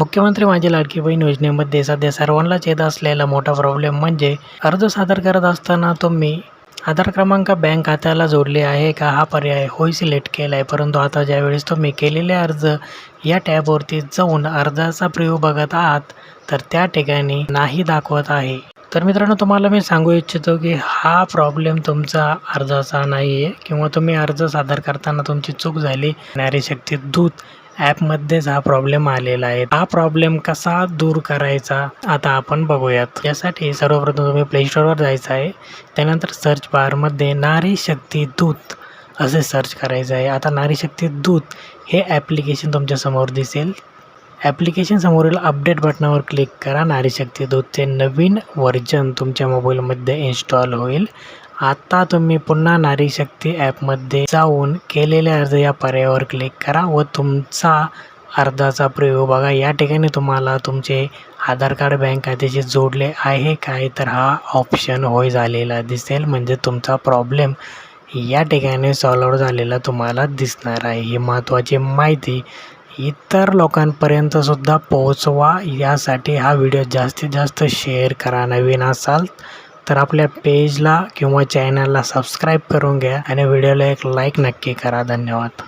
मुख्यमंत्री माझी लाडकी बहीण योजनेमध्ये सध्या सर्वांनाच येत असलेला मोठा प्रॉब्लेम म्हणजे अर्ज सादर करत असताना तुम्ही आधार क्रमांक बँक खात्याला जोडले आहे का? हा पर्याय होय सिलेक्ट केला आहे परंतु आता ज्यावेळेस तुम्ही केलेले अर्ज या टॅबवरती जाऊन अर्जाचा प्रिव्ह्यू बघत आहात तर त्या ठिकाणी नाही दाखवत आहे. तर मित्रांनो तुम्हाला मी सांगू इच्छितो की हा प्रॉब्लेम तुमचा अर्जाचा नाही आहे किंवा तुम्ही अर्ज सादर करताना तुमची चूक झाली. नारी शक्ती दूत ॲपमध्येच हा प्रॉब्लेम आलेला आहे. हा प्रॉब्लेम कसा दूर करायचा आता आपण बघूयात. यासाठी सर्वप्रथम तुम्ही प्लेस्टोअरवर जायचं आहे. त्यानंतर सर्च बारमध्ये नारी शक्ती दूत असे सर्च करायचं आहे. आता नारी शक्ती दूत हे ॲप्लिकेशन तुमच्यासमोर दिसेल. ॲप्लिकेशन समोरील अपडेट बटनावर क्लिक करा. नारी शक्ती दूतचे नवीन व्हर्जन तुमच्या मोबाईलमध्ये इन्स्टॉल होईल. आता तुम्ही पुन्हा नारी शक्ती ॲपमध्ये जाऊन केलेले अर्ज या पर्यायावर क्लिक करा व तुमचा अर्जाचा प्रयोग बघा. या ठिकाणी तुम्हाला तुमचे आधार कार्ड बँक खात्याशी जोडले आहे. काय तर हा ऑप्शन होय झालेला दिसेल. म्हणजे तुमचा प्रॉब्लेम या ठिकाणी सॉल्व झालेला तुम्हाला दिसणार आहे. ही महत्त्वाची माहिती इतर लोकांपर्यंतसुद्धा पोहोचवा. यासाठी हा व्हिडिओ जास्तीत जास्त शेअर करा. नवीन असाल तर आपल्या पेजला किंवा चॅनलला सबस्क्राईब करून घ्या आणि व्हिडिओला एक लाईक नक्की करा. धन्यवाद.